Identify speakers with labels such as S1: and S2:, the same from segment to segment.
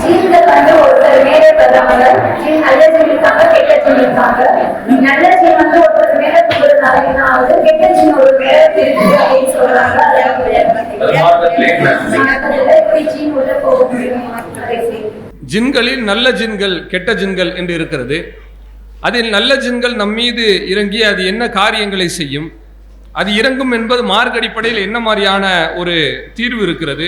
S1: ஜீன்ல வந்து ஒரு நேரே நல்ல சொல்லியிருக்காங்க கெட்ட நல்ல
S2: ஜின்களில் நல்ல ஜின்கள் கெட்ட ஜின்கள் என்று இருக்கிறது. அதில் நல்ல ஜின்கள் நம் மீது இறங்கி அது என்ன காரியங்களை செய்யும்? அது இறங்கும் என்பது மார்க் அடிப்படையில் என்ன மாதிரியான ஒரு தீர்வு இருக்கிறது?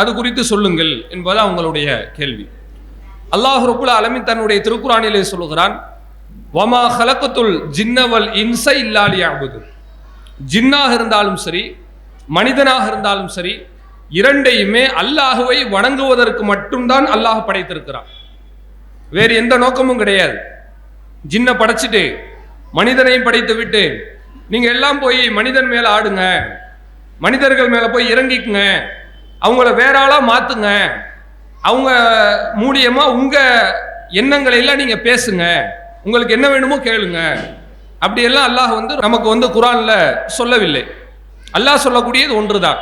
S2: அது குறித்து சொல்லுங்கள் என்பது அவங்களுடைய கேள்வி. அல்லாஹ் ரபுல் அலமின் தன்னுடைய திருக்குறானிலே சொல்லுகிறான் வமா ஹலக்கத்துல் ஜின்னவல் இன்சை இல்லாலி ஆகுது ஜின்னாக இருந்தாலும் சரி மனிதனாக இருந்தாலும் சரி இரண்டையுமே அல்லாஹுவை வணங்குவதற்கு மட்டும்தான் அல்லாஹ் படைத்திருக்கிறான். வேறு எந்த நோக்கமும் கிடையாது. ஜின்னை படைச்சிட்டு மனிதனையும் படைத்து விட்டு நீங்க எல்லாம் போய் மனிதன் மேல ஆடுங்க மனிதர்கள் மேல போய் இறங்கிக்குங்க அவங்கள வேற ஆளா மாத்துங்க அவங்க மூலியமா உங்க எண்ணங்களை எல்லாம் நீங்க பேசுங்க உங்களுக்கு என்ன வேணுமோ கேளுங்க. அப்படியெல்லாம் அல்லாஹ் வந்து நமக்கு வந்து குரான்ல சொல்லவில்லை. அல்லாஹ் சொல்லக்கூடியது ஒன்றுதான்.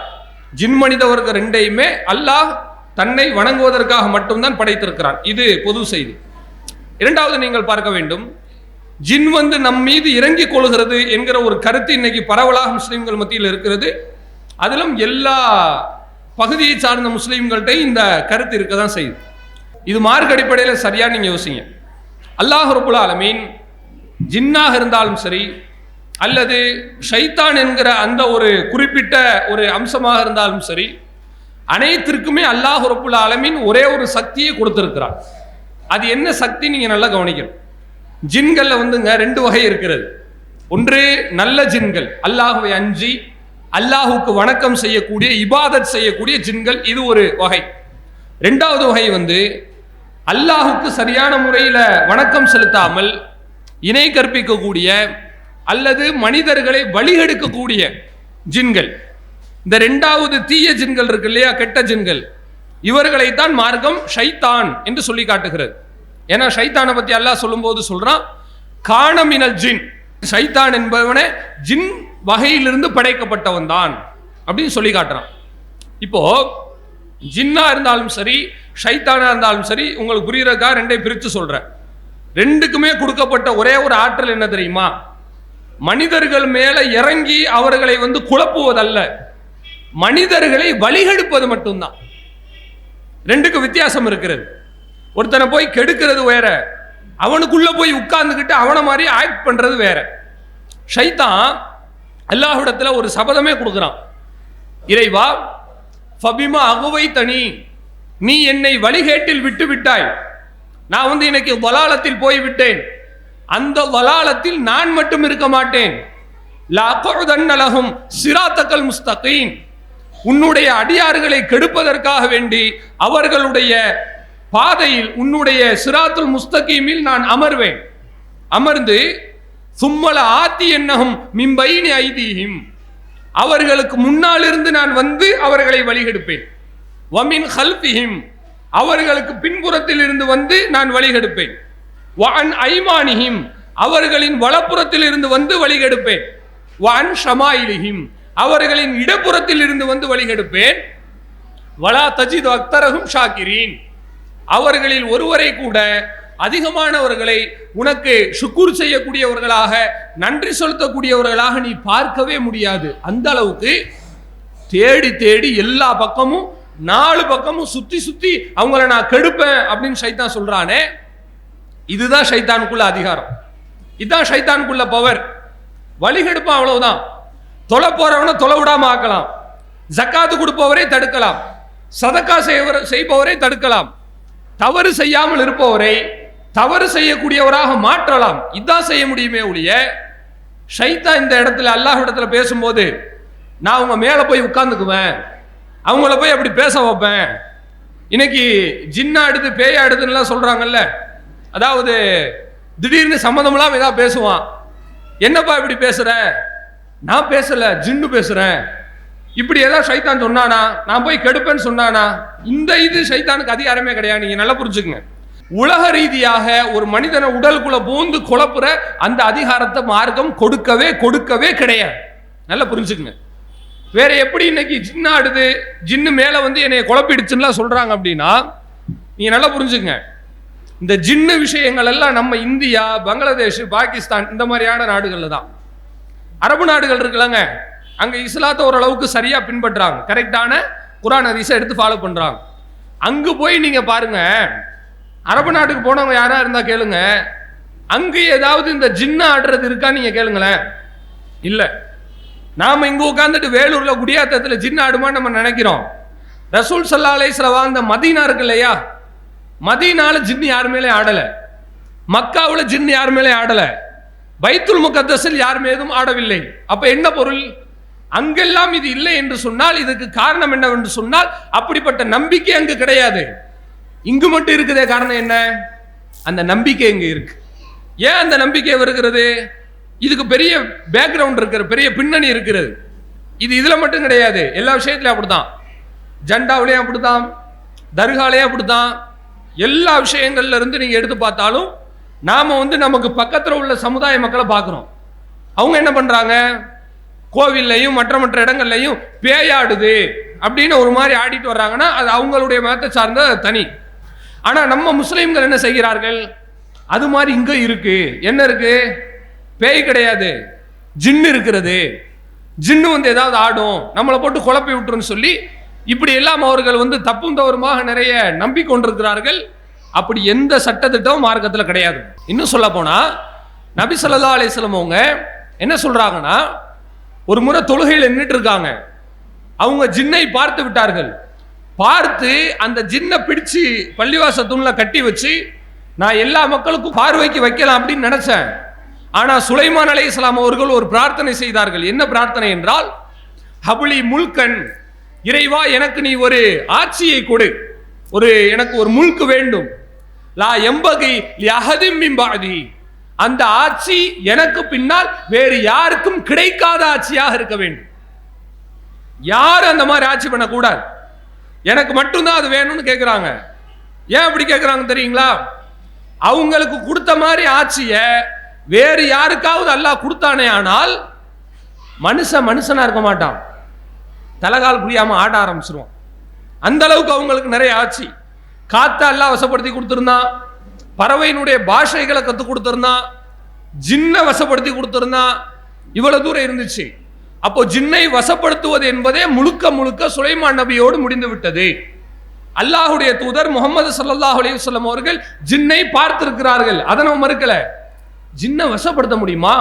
S2: ஜின் மனிதவர்க ரெண்டையுமே அல்லாஹ் தன்னை வணங்குவதற்காக மட்டும்தான் படைத்திருக்கிறான். இது பொது செய்தி. இரண்டாவது நீங்கள் பார்க்க வேண்டும். ஜின் வந்து நம் மீது இறங்கிக் கொள்கிறது என்கிற ஒரு கருத்து இன்னைக்கு பரவலாக முஸ்லீம்கள் மத்தியில் இருக்கிறது. அதிலும் எல்லா பகுதியை சார்ந்த முஸ்லிம்கள்ட்ட இந்த கருத்து இருக்க தான் செய்யுது. இது மார்க் அடிப்படையில் சரியா நீங்கள் யோசிங்க. அல்லாஹ் ரபுல் ஆலமீன் ஜின்னாக இருந்தாலும் சரி அல்லது ஷைத்தான் என்கிற அந்த ஒரு குறிப்பிட்ட ஒரு அம்சமாக இருந்தாலும் சரி அனைத்திற்குமே அல்லாஹ் ரபுல் ஆலமின் ஒரே ஒரு சக்தியை கொடுத்திருக்கிறார் அது என்ன சக்தி? நீங்க நல்லா கவனிக்கணும். ஜின்களில் வந்துங்க ரெண்டு வகை இருக்கிறது. ஒன்று நல்ல ஜின்கள். அல்லாஹுவை அஞ்சி அல்லாஹுக்கு வணக்கம் செய்யக்கூடிய இபாதத் செய்யக்கூடிய ஜின்கள் இது ஒரு வகை. ரெண்டாவது வகை வந்து அல்லாஹுக்கு சரியான முறையில் வணக்கம் செலுத்தாமல் இணை கற்பிக்கக்கூடிய அல்லது மனிதர்களை வழிகெடுக்கக்கூடிய ஜின்கள். இந்த ரெண்டாவது தீய ஜின்கள் இருக்கு இல்லையா? கெட்ட ஜின்கள். இவர்களைத்தான் மார்க்கம் ஷைத்தான் என்று சொல்லி காட்டுகிறது. ஏன்னா ஷைத்தானை பத்தி அல்லாஹ் சொல்லும்போது சொல்றான் காணமினல் ஜின். ஷைத்தான் என்பவனே ஜின் வகையிலிருந்து படைக்கப்பட்டவன் தான் அப்படின்னு சொல்லி காட்டுறான். இப்போ ஜின்னா இருந்தாலும் சரி ஷைத்தானா இருந்தாலும் சரி உங்களுக்கு புரியுறதுக்காக ரெண்டையும் பிரித்து சொல்றேன். ரெண்டுக்குமே கொடுக்கப்பட்ட ஒரே ஒரு ஆற்றல் என்ன தெரியுமா? மனிதர்கள் மேலே இறங்கி அவர்களை வந்து குழப்புவதல்ல. மனிதர்களை வழிகெடுப்பது மட்டும்தான். ரெண்டுக்கு வித்தியாசம் இருக்கிறது. ஒருத்தனை போய் கெடுக்கிறது வேற. அவனுக்குள்ள போய் உட்கார்ந்துக்கிட்டு அவனை மாதிரி ஆக்ட் பண்றது வேற. ஷைத்தான் அல்லாஹ்விடத்துல ஒரு சபதமே கொடுக்குறான். இறைவா ஃபபிமா அகுவை தனி நீ என்னை வழிகேட்டில் விட்டு விட்டாய் நான் வந்து இன்னைக்கு வலாலத்தில் போய் விட்டேன் அந்த வலாலத்தில் நான் மட்டும் இருக்க மாட்டேன். லகும் சிராத்தக்கல் முஸ்தகீன். உன்னுடைய அடியார்களை கெடுப்பதற்காக வேண்டி அவர்களுடைய பாதையில் உன்னுடைய சிராத்துல் முஸ்தகீமில் நான் அமர்வேன். அமர்ந்து சும்மல ஆத்தி என்னகும் மிம்பைனி ஐதீஹிம். அவர்களுக்கு முன்னாலிருந்து நான் வந்து அவர்களை வழிகெடுப்பேன். வமின் ஹல்பிஹிம் அவர்களுக்கு பின்புறத்தில் இருந்து வந்து நான் வழிகெடுப்பேன். வான் ஐமானிஹிம் அவர்களின் வலப்புறத்தில் இருந்து வந்து வழிகெடுப்பேன். வான் ஷமாயிலிஹிம் அவர்களின் இடப்புறத்தில் இருந்து வந்து வழிகெடுப்பேன். வலா தஜித் அக்தரகும் ஷாக்கிரீன் அவர்களில் ஒருவரை கூட அதிகமானவர்களை உனக்கு சுக்குர் செய்யக்கூடியவர்களாக நன்றி செலுத்தக்கூடியவர்களாக நீ பார்க்கவே முடியாது. அந்த அளவுக்கு தேடி தேடி எல்லா பக்கமும் நாலு பக்கமும் சுத்தி சுத்தி அவங்கள நான் கெடுப்பேன் அப்படின்னு சைத்தான் சொல்றானே. இதுதான் ஷைத்தானுக்குள்ள அதிகாரம். இதுதான் ஷைத்தானுக்குள்ள பவர் வழிகெடுப்பான் அவ்வளவுதான். தொலை போறவனை தொலை விடாம ஆக்கலாம். ஜக்காத்து கொடுப்பவரை தடுக்கலாம். சதக்கா செய்வர செய்பவரை தடுக்கலாம். தவறு செய்யாமல் இருப்பவரை தவறு செய்யக்கூடியவராக மாற்றலாம். இதான் செய்ய முடியுமே ஒழிய ஷைத்தா இந்த இடத்துல அல்லாஹ் இடத்துல பேசும்போது நான் அவங்க மேலே போய் உட்காந்துக்குவேன் அவங்கள போய் அப்படி பேச வைப்பேன். இன்னைக்கு ஜின்னா எடுத்து பேயா எடுத்துன்னுலாம் சொல்கிறாங்கல்ல அதாவது திடீர்னு சம்மந்தமெல்லாம் ஏதாவது பேசுவான். என்னப்பா இப்படி பேசுற? நான் பேசல ஜின்னு பேசுறேன். இப்படி ஏதாவது சைத்தான் சொன்னானா? நான் போய் கெடுப்பேன்னு சொன்னானா? இந்த இது சைத்தானுக்கு அதிகாரமே கிடையாது. நீங்க நல்லா புரிஞ்சுக்கங்க. உலக ரீதியாக ஒரு மனிதனை உடலுக்குள்ள பூந்து குழப்புற அந்த அதிகாரத்தை மார்க்கம் கொடுக்கவே கொடுக்கவே கிடையாது. நல்லா புரிஞ்சுக்குங்க. வேற எப்படி இன்னைக்கு ஜின்னு ஆடுது? ஜின்னு மேல வந்து என்னை குழப்பிடுச்சுன்னா சொல்றாங்க அப்படின்னா நீங்க நல்லா புரிஞ்சுக்கங்க. இந்த ஜின்னு விஷயங்கள் எல்லாம் நம்ம இந்தியா பங்களாதேஷ் பாகிஸ்தான் இந்த மாதிரியான நாடுகளில் தான் அரபு நாடுகள் இருக்குல்லங்க. அங்கே இஸ்லாத்தை ஓரளவுக்கு சரியாக பின்பற்றுறாங்க கரெக்டான குரான் ஹதீஸை எடுத்து ஃபாலோ பண்ணுறாங்க அங்கே போய் நீங்கள் பாருங்க. அரபு நாட்டுக்கு போனவங்க யாராக இருந்தால் கேளுங்க. அங்கே ஏதாவது இந்த ஜின்னு ஆடுறது இருக்கா நீங்கள் கேளுங்களேன். இல்லை. நாம் இங்கே உட்காந்துட்டு வேலூரில் குடியாத்தத்தில் ஜின்னு ஆடுமான்னு நம்ம நினைக்கிறோம். ரசூல் சல்லா அலைஸ்ல வாழ்ந்த மதீனா இருக்கு இல்லையா? மதியனால ஜின்னு யார் மேலே ஆடலை? மக்காவில் ஜின்னு யார் மேலே ஆடலை? பைத்துல் முகத்தஸில் யார் மீதும் ஆடவில்லை? அப்போ என்ன பொருள்? அங்கெல்லாம் இது இல்லை என்று சொன்னால் இதுக்கு காரணம் என்னவென்று சொன்னால் அப்படிப்பட்ட நம்பிக்கை அங்கு கிடையாது. இங்கு மட்டும் இருக்குதே காரணம் என்ன? அந்த நம்பிக்கை இங்கே இருக்கு. ஏன் அந்த நம்பிக்கை வருகிறது? இதுக்கு பெரிய பேக்ரவுண்ட் இருக்கிற பெரிய பின்னணி இருக்கிறது. இது இதில் மட்டும் கிடையாது. எல்லா விஷயத்திலும் அப்படித்தான். ஜண்டாவிலையும் அப்படித்தான். தர்காலையும் அப்படித்தான். எல்லா விஷயங்கள்ல இருந்து நீங்க எடுத்து பார்த்தாலும் நாம வந்து நமக்கு பக்கத்தில் உள்ள சமுதாய மக்களை பார்க்குறோம். அவங்க என்ன பண்றாங்க? கோவில்லையும் மற்ற மற்ற இடங்கள்லையும் பேயாடுது அப்படின்னு ஒரு மாதிரி ஆடிட்டு வர்றாங்கன்னா அது அவங்களுடைய மதத்தை சார்ந்த தனி. ஆனா நம்ம முஸ்லீம்கள் என்ன செய்கிறார்கள்? அது மாதிரி இங்க இருக்கு. என்ன இருக்கு? பேய் கிடையாது. ஜின்னு இருக்கிறது. ஜின்னு வந்து ஏதாவது ஆடும். நம்மளை போட்டு குழப்பி விட்டுருன்னு சொல்லி இப்படி எல்லாம் அவர்கள் வந்து தப்பும் தவறுமாக நிறைய நம்பிக்கொண்டிருக்கிறார்கள். அப்படி எந்த சட்டத்திட்டமும் மார்க்கத்தில் கிடையாது. இன்னும் சொல்ல போனால் நபி சொல்லா அலிஸ்லம் அவங்க என்ன சொல்கிறாங்கன்னா ஒரு முறை தொழுகையில் நின்றுட்டு இருக்காங்க. அவங்க ஜின்னை பார்த்து விட்டார்கள். பார்த்து அந்த ஜின்னை பிடிச்சு பள்ளிவாச தூணில் கட்டி வச்சு நான் எல்லா மக்களுக்கும் பார்வைக்கு வைக்கலாம் அப்படின்னு நினச்சேன். ஆனால் சுலைமான் அலை அவர்கள் ஒரு பிரார்த்தனை செய்தார்கள். என்ன பிரார்த்தனை என்றால் ஹபுலி முல்கன் இறைவா எனக்கு நீ ஒரு ஆட்சியை கொடு. ஒரு எனக்கு ஒரு முழுக்கு வேண்டும். லா எம்பகை அகதிம்பாதி அந்த ஆட்சி எனக்கு பின்னால் வேறு யாருக்கும் கிடைக்காத ஆட்சியாக இருக்க வேண்டும். யாரும் அந்த மாதிரி ஆட்சி பண்ணக்கூடாது. எனக்கு மட்டும்தான் அது வேணும்னு கேட்குறாங்க ஏன் அப்படி கேட்குறாங்க தெரியுங்களா? அவங்களுக்கு கொடுத்த மாதிரி ஆட்சியை வேறு யாருக்காவது அல்லாஹ் கொடுத்தானே ஆனால் மனுஷன் மனுஷனாக இருக்க மாட்டான். தலகால் புரியாமல் ஆட ஆரம்பிச்சிருவான் அந்த அளவுக்கு அவங்களுக்கு நிறைய ஆச்சு காத்த எல்லாம் வசப்படுத்தி கொடுத்துருந்தான் பறவையினுடைய பாஷைகளை கற்றுக் கொடுத்துருந்தான் ஜின்னை வசப்படுத்தி கொடுத்துருந்தான் இவ்வளவு தூரம் இருந்துச்சு. அப்போ ஜின்னை வசப்படுத்துவது என்பதே முழுக்க முழுக்க சுலைமான் நபியோடு முடிந்து விட்டது. அல்லாஹுடைய தூதர் முகமது சல்லாஹ் அலைஹி அவர்கள் ஜின்னை பார்த்திருக்கிறார்கள். அதை நம்ம மறுக்கல. ஜின்னை வசப்படுத்த முடியுமா?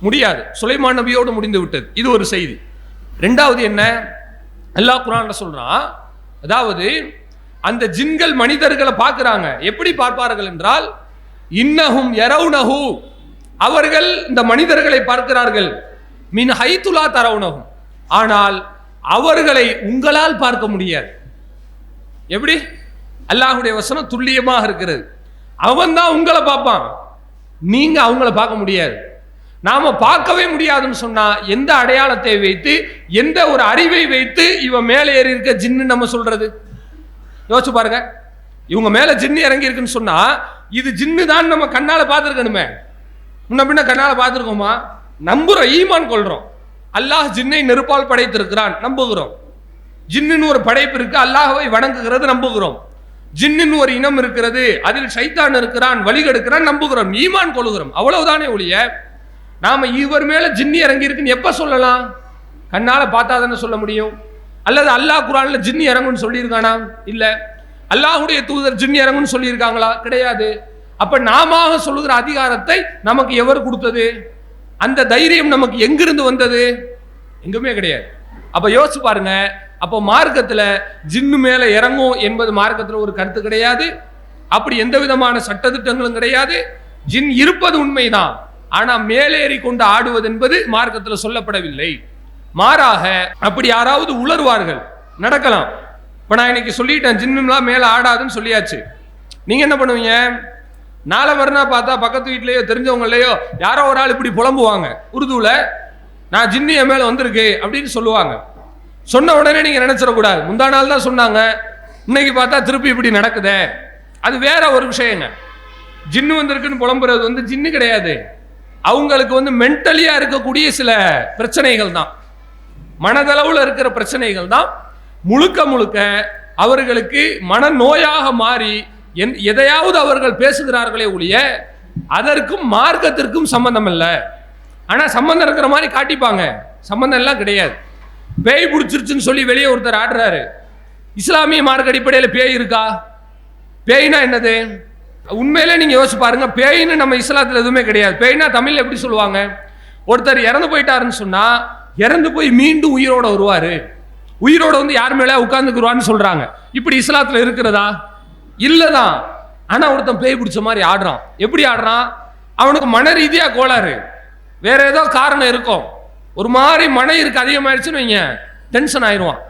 S2: முடியாது. சுலைமான் நபியோடு முடிந்து விட்டது. இது ஒரு செய்தி. ரெண்டாவது என்ன? அல்லாஹ் குரான்ல சொல்றான் அதாவது அந்த ஜின்கள் மனிதர்களை பார்க்குறாங்க. எப்படி பார்ப்பார்கள் என்றால் இன்னஹும் எரவுனஹு அவர்கள் இந்த மனிதர்களை பார்க்கிறார்கள். மின் ஹைத்துலா தரவுனகும் ஆனால் அவர்களை உங்களால் பார்க்க முடியாது. எப்படி? அல்லாஹுடைய வசனம் துல்லியமாக இருக்கிறது. அவன் தான் உங்களை பார்ப்பான். நீங்க அவங்கள பார்க்க முடியாது. நாம பார்க்கவே முடியாதுன்னு சொன்னா எந்த அடையாளத்தை வைத்து எந்த ஒரு அறிவை வைத்து இவன் மேலே ஏறி இருக்க ஜின்னு நம்ம சொல்றது? யோசிச்சு பாருங்க. இவங்க மேல ஜின்னு இறங்கி இருக்குன்னு சொன்னா இது ஜின்னு தான் நம்ம கண்ணால பார்த்துருக்கணுமே. முன்ன பின்ன கண்ணால பார்த்துருக்கோமா? நம்புறோம் ஈமான் கொள்றோம். அல்லாஹ் ஜின்னை நெருப்பால் படைத்திருக்கிறான் நம்புகிறோம். ஜின்னுன்னு ஒரு படைப்பு இருக்கு அல்லாஹவை வணங்குகிறது நம்புகிறோம். ஜின்னு ஒரு இனம் இருக்கிறது அதில் சைத்தான் இருக்கிறான் வழிகெடுக்கிறான் நம்புகிறோம் ஈமான் கொள்கிறோம். அவ்வளவுதானே ஒழிய நாம் இவர் மேலே ஜின்னி இறங்கியிருக்குன்னு எப்போ சொல்லலாம்? கண்ணால் பார்த்தா தானே சொல்ல முடியும்? அல்லது அல்லாஹ் குரானில் ஜின்னி இறங்குன்னு சொல்லியிருக்கானா? இல்லை. அல்லாஹுடைய தூதர் ஜின்னி இறங்குன்னு சொல்லியிருக்காங்களா? கிடையாது. அப்போ நாம சொல்லுகிற அதிகாரத்தை நமக்கு எவர் கொடுத்தது? அந்த தைரியம் நமக்கு எங்கிருந்து வந்தது? எங்குமே கிடையாது. அப்போ யோசிச்சு பாருங்க. அப்போ மார்க்கத்தில் ஜின்னு மேலே இறங்கும் என்பது மார்க்கத்தில் ஒரு கருத்து கிடையாது. அப்படி எந்த விதமான சட்டத்திட்டங்களும் கிடையாது. ஜின் இருப்பது உண்மைதான். ஆனால் மேலேறி கொண்டு ஆடுவது என்பது மார்க்கத்தில் சொல்லப்படவில்லை. மாறாக அப்படி யாராவது உளறுவார்கள் நடக்கலாம். இப்போ நான் இன்னைக்கு சொல்லிட்டேன் ஜின்னுலாம் மேலே ஆடாதுன்னு சொல்லியாச்சு. நீங்கள் என்ன பண்ணுவீங்க? நாளை மறுநாள் பார்த்தா பக்கத்து வீட்லேயோ தெரிஞ்சவங்களையோ யாரோ ஒரு ஆள் இப்படி புலம்புவாங்க. உருதுவில் நான் ஜின்னு என் மேலே வந்திருக்கு அப்படின்னு சொல்லுவாங்க. சொன்ன உடனே நீங்கள் நினச்சிடக்கூடாது. முந்தா நாள் தான் சொன்னாங்க. இன்னைக்கு பார்த்தா திருப்பி இப்படி நடக்குதே. அது வேற ஒரு விஷயங்க ஜின்னு வந்திருக்குன்னு புலம்புறது வந்து ஜின்னு கிடையாது. அவங்களுக்கு வந்து மென்டலியாக இருக்கக்கூடிய சில பிரச்சனைகள் தான் மனதளவில் இருக்கிற பிரச்சனைகள் தான் முழுக்க முழுக்க அவர்களுக்கு மனநோயாக மாறி என் எதையாவது அவர்கள் பேசுகிறார்களே ஒழிய அதற்கும் மார்க்கத்திற்கும் சம்பந்தம் இல்லை. ஆனால் சம்பந்தம் இருக்கிற மாதிரி காட்டிப்பாங்க. சம்பந்தம் எல்லாம் கிடையாது. பேய் பிடிச்சிருச்சுன்னு சொல்லி வெளியே ஒருத்தர் ஆடுறாரு. இஸ்லாமிய மார்க் அடிப்படையில் பேய் இருக்கா? பேய்னா என்னது? உண்மையிலே நீங்கள் யோசிச்சு பாருங்க பேயின்னு நம்ம இஸ்லாத்தில் எதுவுமே கிடையாது. பேய்னா தமிழில் எப்படி சொல்லுவாங்க? ஒருத்தர் இறந்து போயிட்டாருன்னு சொன்னால் இறந்து போய் மீண்டும் உயிரோட வருவார். உயிரோட வந்து யார் மேலே உட்காந்துக்குருவான்னு சொல்கிறாங்க இப்படி இஸ்லாத்தில் இருக்கிறதா? இல்லதான். ஆனால் ஒருத்தன் பேய் பிடிச்ச மாதிரி ஆடுறான். எப்படி ஆடுறான்? அவனுக்கு மன ரீதியாக கோளாறு. வேற ஏதோ காரணம் இருக்கும். ஒரு மாதிரி மன இருக்கு அதிகமாயிடுச்சுன்னு வைங்க டென்ஷன் ஆயிடுவான்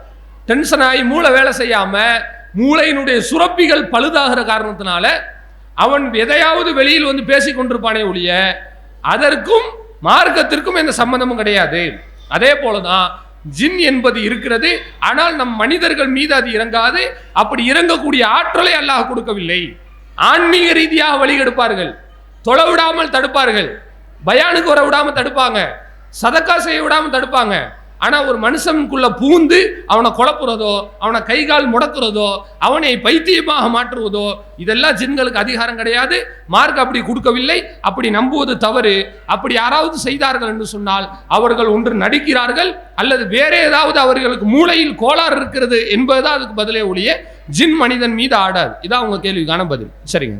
S2: டென்ஷன் ஆகி மூளை வேலை செய்யாமல் மூளையினுடைய சுரப்பிகள் பழுதாகிற காரணத்தினால அவன் எதையாவது வெளியில் வந்து பேசிக் கொண்டிருப்பானே ஒழிய அதற்கும் மார்க்கத்திற்கும் எந்த சம்பந்தமும் கிடையாது. அதே போலதான் ஜின் என்பது இருக்கிறது ஆனால் நம் மனிதர்கள் மீது அது இறங்காது. அப்படி இறங்கக்கூடிய ஆற்றலை அல்லாஹ் கொடுக்கவில்லை. ஆன்மீக ரீதியாக வழிகெடுப்பார்கள் தொலை விடாமல் தடுப்பார்கள் பயானுக்கு வர விடாமல் தடுப்பாங்க சதக்கா செய்ய விடாமல் தடுப்பாங்க. ஆனால் ஒரு மனுஷனுக்குள்ள பூந்து அவனை குழப்புறதோ அவனை கை கால் முடக்கிறதோ அவனை பைத்தியமாக மாற்றுவதோ இதெல்லாம் ஜின்களுக்கு அதிகாரம் கிடையாது. மார்க் அப்படி கொடுக்கவில்லை. அப்படி நம்புவது தவறு. அப்படி யாராவது செய்தார்கள் என்று சொன்னால் அவர்கள் ஒன்று நடிக்கிறார்கள் அல்லது வேற ஏதாவது அவர்களுக்கு மூளையில் கோளாறு இருக்கிறது என்பதுதான் அதுக்கு பதிலே ஒழிய ஜின் மனிதன் மீது ஆடாது. இதான் உங்க கேள்விக்கான பதில். சரிங்க.